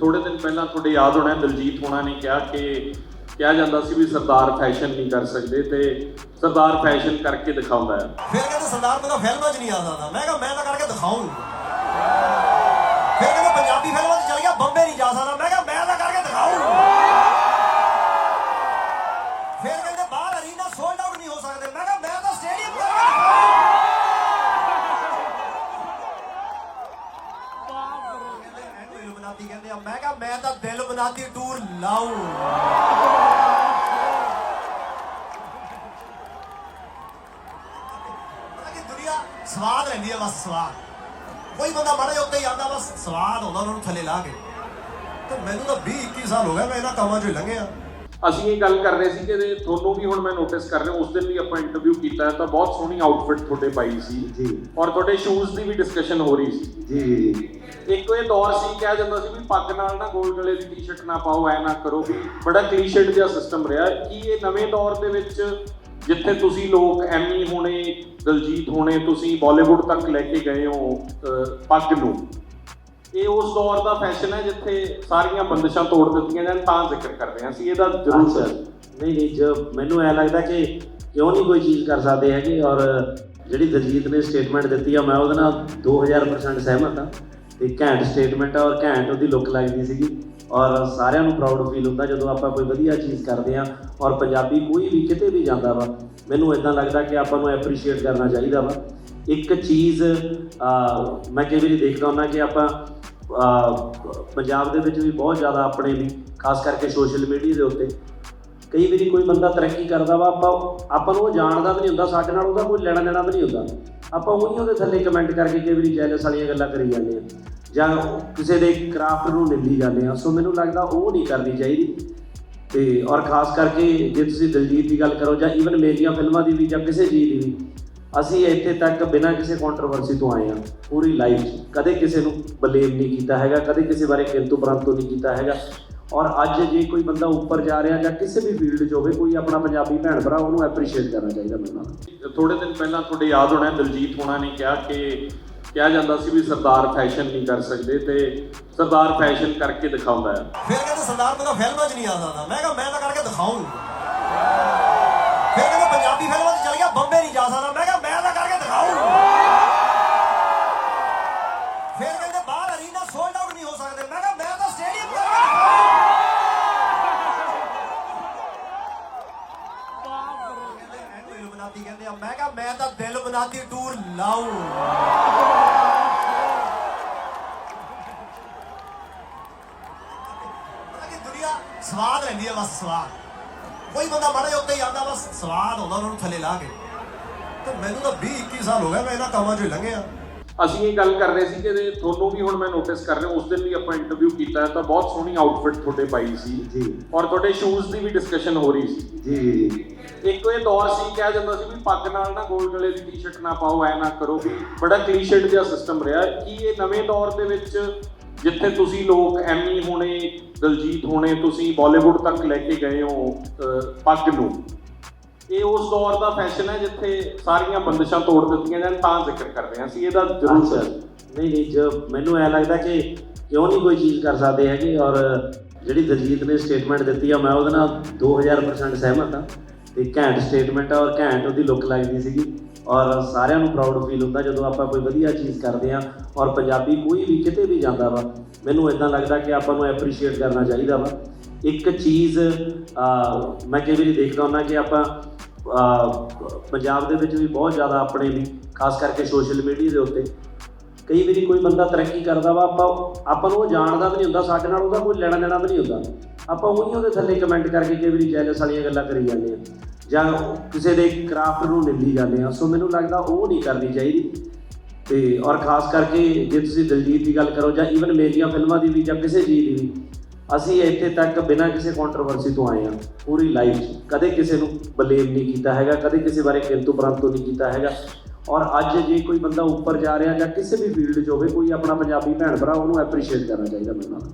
ਥੋੜੇ ਦਿਨ ਪਹਿਲਾਂ ਤੁਹਾਡੇ ਯਾਦ ਹੋਣਾ, ਦਲਜੀਤ ਹੋਣਾ ਨੇ ਕਿਹਾ ਕਿ ਕਿਹਾ ਜਾਂਦਾ ਸੀ ਵੀ ਸਰਦਾਰ ਫੈਸ਼ਨ ਨਹੀਂ ਕਰ ਸਕਦੇ ਤੇ ਸਰਦਾਰ ਫੈਸ਼ਨ ਕਰਕੇ ਦਿਖਾਉਂਦਾ ਹੈ। ਫਿਰ ਕਹਿੰਦਾ ਸਰਦਾਰ ਤੋਂ ਫਿਲਮਾਂ 'ਚ ਨਹੀਂ ਆ ਸਕਦਾ ਮੈਂ ਕਿਹਾ, ਮੈਂ ਤਾਂ ਕਰਕੇ ਦਿਖਾਊਂ ਫਿਰ ਕਹਿੰਦੇ ਪੰਜਾਬੀ ਫਿਲਮਾਂ 'ਚ ਚਲ ਗਿਆ, ਬੰਬੇ ਨਹੀਂ ਜਾ ਸਕਦਾ। ਮੈਂ ਕਿਹਾ ਐਨੂੰ ਕਹਿੰਦੇ ਆ। ਮੈਂ ਕਿਹਾ, ਮੈਂ ਤਾਂ ਦਿਲ ਬਨਾਤੀ ਟੂਰ ਲਾਊਂ ਦੁਨੀਆ ਸਵਾਦ ਲੈਂਦੀ ਹੈ ਬਸ ਸਵਾਦ। ਕੋਈ ਬੰਦਾ ਮਾੜੇ ਜਿਹੇ ਉੱਤੇ ਹੀ ਆਉਂਦਾ ਬਸ ਸਵਾਦ ਆਉਂਦਾ, ਉਹਨਾਂ ਨੂੰ ਥੱਲੇ ਲਾ ਕੇ। ਤੇ ਮੈਨੂੰ ਤਾਂ 20 21 ਸਾਲ ਹੋ ਗਏ, ਮੈਂ ਇਹਨਾਂ ਕੰਮਾਂ 'ਚੋਂ ਹੀ ਲੰਘਿਆ। ਅਸੀਂ ਇਹ ਗੱਲ ਕਰ ਰਹੇ ਸੀ ਕਿ ਤੁਹਾਨੂੰ ਵੀ ਹੁਣ ਮੈਂ ਨੋਟਿਸ ਕਰ ਰਿਹਾ ਉਸ ਦਿਨ ਵੀ ਆਪਾਂ ਇੰਟਰਵਿਊ ਕੀਤਾ ਤਾਂ ਬਹੁਤ ਸੋਹਣੀ ਆਊਟਫਿਟ ਤੁਹਾਡੇ ਪਾਈ ਸੀ। ਜੀ। ਔਰ ਤੁਹਾਡੇ ਸ਼ੂਜ਼ ਦੀ ਵੀ ਡਿਸਕਸ਼ਨ ਹੋ ਰਹੀ ਸੀ। ਜੀ। ਜੀ ਇੱਕ ਇਹ ਦੌਰ ਸੀ ਕਿਹਾ ਜਾਂਦਾ ਸੀ ਵੀ ਪੱਗ ਨਾਲ ਨਾ ਗੋਲ ਗਲੇ ਦੀ ਟੀ-ਸ਼ਰਟ ਨਾ ਪਾਓ ਐ ਨਾ ਕਰੋ ਵੀ ਬੜਾ ਕਲੀਸ਼ੇਡ ਜਿਹਾ ਸਿਸਟਮ ਰਿਹਾ। ਕੀ ਇਹ ਨਵੇਂ ਦੌਰ ਦੇ ਵਿੱਚ ਜਿੱਥੇ ਤੁਸੀਂ ਲੋਕ ਐਮੀ ਹੋਣੇ ਦਲਜੀਤ ਹੋਣੇ ਤੁਸੀਂ ਬਾਲੀਵੁੱਡ ਤੱਕ ਲੈ ਕੇ ਗਏ ਹੋ ਪੱਗ ਨੂੰ? ਇਹ ਉਸ ਦੌਰ ਦਾ ਫੈਸ਼ਨ ਹੈ ਜਿੱਥੇ ਸਾਰੀਆਂ ਬੰਦਿਸ਼ਾਂ ਤੋੜ ਦਿੱਤੀਆਂ ਜਾਣ ਤਾਂ ਜ਼ਿਕਰ ਕਰਦੇ ਹਾਂ ਅਸੀਂ। ਇਹਦਾ ਜ਼ਰੂਰ ਅੱਛਾ। ਨਹੀਂ ਨਹੀਂ ਜੋ ਮੈਨੂੰ ਐ ਲੱਗਦਾ ਕਿ ਕਿਉਂ ਨਹੀਂ ਕੋਈ ਚੀਜ਼ ਕਰ ਸਕਦੇ ਹੈਗੇ ਔਰ ਜਿਹੜੀ ਦਲਜੀਤ ਨੇ ਸਟੇਟਮੈਂਟ ਦਿੱਤੀ ਆ ਮੈਂ ਉਹਦੇ ਨਾਲ 2000% ਸਹਿਮਤ ਹਾਂ। ਤੇ ਘੈਂਟ ਸਟੇਟਮੈਂਟ ਆ ਔਰ ਘੈਂਟ ਉਹਦੀ ਲੁੱਕ ਲੱਗਦੀ ਸੀਗੀ। ਔਰ ਸਾਰਿਆਂ ਨੂੰ ਪ੍ਰਾਊਡ ਫੀਲ ਹੁੰਦਾ ਜਦੋਂ ਆਪਾਂ ਕੋਈ ਵਧੀਆ ਚੀਜ਼ ਕਰਦੇ ਆ ਔਰ ਪੰਜਾਬੀ ਕੋਈ ਵੀ ਕਿਤੇ ਵੀ ਜਾਂਦਾ ਵਾ, ਮੈਨੂੰ ਇਦਾਂ ਲੱਗਦਾ ਕਿ ਆਪਾਂ ਨੂੰ ਐਪਰੀਸ਼ੀਏਟ ਕਰਨਾ ਚਾਹੀਦਾ ਵਾ। ਇੱਕ ਚੀਜ਼ ਮੈਂ ਕਈ ਵਾਰੀ ਦੇਖਦਾ ਹੁੰਦਾ ਕਿ ਆਪਾਂ ਪੰਜਾਬ ਦੇ ਵਿੱਚ ਵੀ ਬਹੁਤ ਜ਼ਿਆਦਾ ਆਪਣੇ ਵੀ, ਖਾਸ ਕਰਕੇ ਸੋਸ਼ਲ ਮੀਡੀਆ ਦੇ ਉੱਤੇ, ਕਈ ਵਾਰੀ ਕੋਈ ਬੰਦਾ ਤਰੱਕੀ ਕਰਦਾ ਵਾ, ਆਪਾਂ ਆਪਾਂ ਨੂੰ ਉਹ ਜਾਣਦਾ ਵੀ ਨਹੀਂ ਹੁੰਦਾ, ਸਾਡੇ ਨਾਲ ਉਹਦਾ ਕੋਈ ਲੈਣਾ ਦੇਣਾ ਵੀ ਨਹੀਂ ਹੁੰਦਾ। ਆਪਾਂ ਉਹੀ ਉਹਦੇ ਥੱਲੇ ਕਮੈਂਟ ਕਰਕੇ ਕਈ ਵਾਰੀ ਜੈਲਸ ਵਾਲੀਆਂ ਗੱਲਾਂ ਕਰੀ ਜਾਂਦੇ ਆ ਜਾਂ ਕਿਸੇ ਦੇ ਕਰਾਫਟ ਨੂੰ ਨਿੰਦੀ ਜਾਂਦੇ ਆ, ਸੋ ਮੈਨੂੰ ਲੱਗਦਾ ਉਹ ਨਹੀਂ ਕਰਨੀ ਚਾਹੀਦੀ। ਤੇ ਔਰ ਖਾਸ ਕਰਕੇ ਜੇ ਤੁਸੀਂ ਦਿਲਜੀਤ ਦੀ ਗੱਲ ਕਰੋ ਜਾਂ ਈਵਨ ਮੇਰੀਆਂ ਫਿਲਮਾਂ ਦੀ ਵੀ ਜਾਂ ਕਿਸੇ ਚੀਜ਼ ਦੀ ਵੀ, ਅਸੀਂ ਇੱਥੇ ਤੱਕ ਬਿਨਾਂ ਕਿਸੇ ਕੰਟਰੋਵਰਸੀ ਤੋਂ ਆਏ ਆ, ਪੂਰੀ ਲਾਈਫ 'ਚ। ਕਦੇ ਕਿਸੇ ਨੂੰ ਬਲੇਮ ਨਹੀਂ ਕੀਤਾ ਹੈਗਾ, ਕਦੇ ਕਿਸੇ ਬਾਰੇ ਕਿੰਤੂ ਪਰੰਤੂ ਨਹੀਂ ਕੀਤਾ ਹੈਗਾ। ਔਰ ਅੱਜ ਜੇ ਕੋਈ ਬੰਦਾ ਉੱਪਰ ਜਾ ਰਿਹਾ ਜਾਂ ਕਿਸੇ ਵੀ ਫੀਲਡ 'ਚ ਹੋਵੇ, ਕੋਈ ਆਪਣਾ ਪੰਜਾਬੀ ਭੈਣ ਭਰਾ, ਉਹਨੂੰ ਐਪਰੀਸ਼ੀਏਟ ਕਰਨਾ ਚਾਹੀਦਾ ਮੈਨੂੰ ਲੱਗਦਾ ਥੋੜੇ ਦਿਨ ਪਹਿਲਾਂ ਤੁਹਾਡੇ ਯਾਦ ਹੋਣਾ, ਦਿਲਜੀਤ ਹੋਣਾ ਨੇ ਕਿਹਾ ਕਿ ਕਿਹਾ ਜਾਂਦਾ ਸੀ ਵੀ ਸਰਦਾਰ ਫੈਸ਼ਨ ਨਹੀਂ ਕਰ ਸਕਦੇ ਤੇ ਸਰਦਾਰ ਫੈਸ਼ਨ ਕਰਕੇ ਦਿਖਾਉਂਦਾ ਹੈ। ਫਿਰ ਕਹਿੰਦੇ ਸਰਦਾਰ ਤੋਂ ਫਿਲਮਾਂ 'ਚ ਨਹੀਂ ਆ ਸਕਦਾ ਮੈਂ ਕਿਹਾ, ਮੈਂ ਤਾਂ ਕਰਕੇ ਦਿਖਾਊਂ ਐਨੂੰ ਕਹਿੰਦੇ ਆ। ਮੈਂ ਕਿਹਾ, ਮੈਂ ਤਾਂ ਦਿਲ ਬਨਾਤੀ ਟੂਰ ਲਾਊਂ ਪਤਾ ਦੁਨੀਆ ਸਵਾਦ ਰਹਿੰਦੀ ਹੈ ਬਸ ਸਵਾਦ। ਕੋਈ ਬੰਦਾ ਮਾੜੇ ਜਿਹੇ ਉੱਤੇ ਹੀ ਆਉਂਦਾ, ਬਸ ਸਵਾਦ ਆਉਂਦਾ, ਉਹਨਾਂ ਨੂੰ ਥੱਲੇ ਲਾ ਕੇ। ਤੇ ਮੈਨੂੰ ਤਾਂ 20 21 ਸਾਲ ਹੋ ਗਏ, ਮੈਂ ਇਹਨਾਂ ਕੰਮਾਂ 'ਚੋਂ ਹੀ ਲੰਘਿਆ। ਅਸੀਂ ਇਹ ਗੱਲ ਕਰ ਰਹੇ ਸੀ ਕਿ ਤੁਹਾਨੂੰ ਵੀ ਹੁਣ ਮੈਂ ਨੋਟਿਸ ਕਰ ਰਿਹਾ ਉਸ ਦਿਨ ਵੀ ਆਪਾਂ ਇੰਟਰਵਿਊ ਕੀਤਾ ਤਾਂ ਬਹੁਤ ਸੋਹਣੀ ਆਊਟਫਿਟ ਤੁਹਾਡੇ ਪਾਈ ਸੀ ਜੀ। ਔਰ ਤੁਹਾਡੇ ਸ਼ੂਜ਼ ਦੀ ਵੀ ਡਿਸਕਸ਼ਨ ਹੋ ਰਹੀ ਸੀ। ਜੀ ਜੀ ਇੱਕ ਇਹ ਦੌਰ ਸੀ ਕਿਹਾ ਜਾਂਦਾ ਸੀ ਵੀ ਪੱਗ ਨਾਲ ਨਾ ਗੋਲ ਗਲੇ ਦੀ ਟੀ-ਸ਼ਰਟ ਨਾ ਪਾਓ ਐ ਨਾ ਕਰੋ ਵੀ ਬੜਾ ਕਲੀਸ਼ੇਡ ਜਿਹਾ ਸਿਸਟਮ ਰਿਹਾ। ਕੀ ਇਹ ਨਵੇਂ ਦੌਰ ਦੇ ਵਿੱਚ ਜਿੱਥੇ ਤੁਸੀਂ ਲੋਕ ਐਮੀ ਹੋਣੇ ਦਲਜੀਤ ਹੋਣੇ ਤੁਸੀਂ ਬਾਲੀਵੁੱਡ ਤੱਕ ਲੈ ਕੇ ਗਏ ਹੋ ਪੱਗ ਨੂੰ? ਇਹ ਉਸ ਦੌਰ ਦਾ ਫੈਸ਼ਨ ਹੈ ਜਿੱਥੇ ਸਾਰੀਆਂ ਬੰਦਿਸ਼ਾਂ ਤੋੜ ਦਿੱਤੀਆਂ ਜਾਣ ਤਾਂ ਜ਼ਿਕਰ ਕਰਦੇ ਹਾਂ ਅਸੀਂ ਇਹਦਾ ਜ਼ਰੂਰ ਅੱਛਾ। ਨਹੀਂ ਨਹੀਂ ਜੋ ਮੈਨੂੰ ਐ ਲੱਗਦਾ ਕਿ ਕਿਉਂ ਨਹੀਂ ਕੋਈ ਚੀਜ਼ ਕਰ ਸਕਦੇ ਹੈਗੇ ਔਰ ਜਿਹੜੀ ਦਲਜੀਤ ਨੇ ਸਟੇਟਮੈਂਟ ਦਿੱਤੀ ਆ ਮੈਂ ਉਹਦੇ ਨਾਲ 2000% ਸਹਿਮਤ ਹਾਂ ਤੇ ਘੈਂਟ ਸਟੇਟਮੈਂਟ ਆ ਔਰ ਘੈਂਟ ਉਹਦੀ ਲੁੱਕ ਲੱਗਦੀ ਸੀਗੀ। ਔਰ ਸਾਰਿਆਂ ਨੂੰ ਪ੍ਰਾਊਡ ਫੀਲ ਹੁੰਦਾ ਜਦੋਂ ਆਪਾਂ ਕੋਈ ਵਧੀਆ ਚੀਜ਼ ਕਰਦੇ ਆ ਔਰ ਪੰਜਾਬੀ ਕੋਈ ਵੀ ਕਿਤੇ ਵੀ ਜਾਂਦਾ ਵਾ ਮੈਨੂੰ ਇਦਾਂ ਲੱਗਦਾ ਕਿ ਆਪਾਂ ਨੂੰ ਐਪਰੀਸ਼ੀਏਟ ਕਰਨਾ ਚਾਹੀਦਾ ਵਾ। ਇੱਕ ਚੀਜ਼ ਮੈਂ ਕਈ ਵਾਰੀ ਦੇਖਦਾ ਹੁੰਦਾ ਕਿ ਆਪਾਂ ਪੰਜਾਬ ਦੇ ਵਿੱਚ ਵੀ ਬਹੁਤ ਜ਼ਿਆਦਾ ਆਪਣੇ ਵੀ, ਖਾਸ ਕਰਕੇ ਸੋਸ਼ਲ ਮੀਡੀਆ ਦੇ ਉੱਤੇ। ਕਈ ਵਾਰੀ ਕੋਈ ਬੰਦਾ ਤਰੱਕੀ ਕਰਦਾ ਵਾ, ਆਪਾਂ ਆਪਾਂ ਨੂੰ ਉਹ ਜਾਣਦਾ ਤਾਂ ਨਹੀਂ ਹੁੰਦਾ, ਸਾਡੇ ਨਾਲ ਉਹਦਾ ਕੋਈ ਲੈਣਾ ਦੇਣਾ ਤਾਂ ਨਹੀਂ ਹੁੰਦਾ। ਆਪਾਂ ਉਹੀ ਉਹਦੇ ਥੱਲੇ ਕਮੈਂਟ ਕਰਕੇ ਕਈ ਵਾਰੀ ਜੈਲਸ ਵਾਲੀਆਂ ਗੱਲਾਂ ਕਰੀ ਜਾਂਦੇ ਆ ਜਾਂ ਕਿਸੇ ਦੇ ਕਰਾਫਟ ਨੂੰ ਨਿੰਦੀ ਜਾਂਦੇ ਆ ਸੋ ਮੈਨੂੰ ਲੱਗਦਾ ਉਹ ਨਹੀਂ ਕਰਨੀ ਚਾਹੀਦੀ। ਤੇ ਔਰ ਖਾਸ ਕਰਕੇ ਜੇ ਤੁਸੀਂ ਦਲਜੀਤ ਦੀ ਗੱਲ ਕਰੋ ਜਾਂ ਈਵਨ ਮੇਰੀਆਂ ਫਿਲਮਾਂ ਦੀ ਵੀ ਜਾਂ ਕਿਸੇ ਚੀਜ਼ ਦੀ ਵੀ ਅਸੀਂ ਇੱਥੇ ਤੱਕ ਬਿਨਾਂ ਕਿਸੇ ਕੰਟਰੋਵਰਸੀ ਤੋਂ ਆਏ ਆ ਪੂਰੀ ਲਾਈਫ 'ਚ। ਕਦੇ ਕਿਸੇ ਨੂੰ ਬਲੇਮ ਨਹੀਂ ਕੀਤਾ ਹੈਗਾ, ਕਦੇ ਕਿਸੇ ਬਾਰੇ ਕਿੰਤੂ ਪਰੰਤੂ ਨਹੀਂ ਕੀਤਾ ਹੈਗਾ। ਔਰ ਅੱਜ ਜੇ ਕੋਈ ਬੰਦਾ ਉੱਪਰ ਜਾ ਰਿਹਾ ਜਾਂ ਕਿਸੇ ਵੀ ਫੀਲਡ 'ਚ ਹੋਵੇ, ਕੋਈ ਆਪਣਾ ਪੰਜਾਬੀ ਭੈਣ ਭਰਾ ਉਹਨੂੰ ਐਪਰੀਸ਼ੀਏਟ ਕਰਨਾ ਚਾਹੀਦਾ ਮੈਨੂੰ ਲੱਗਦਾ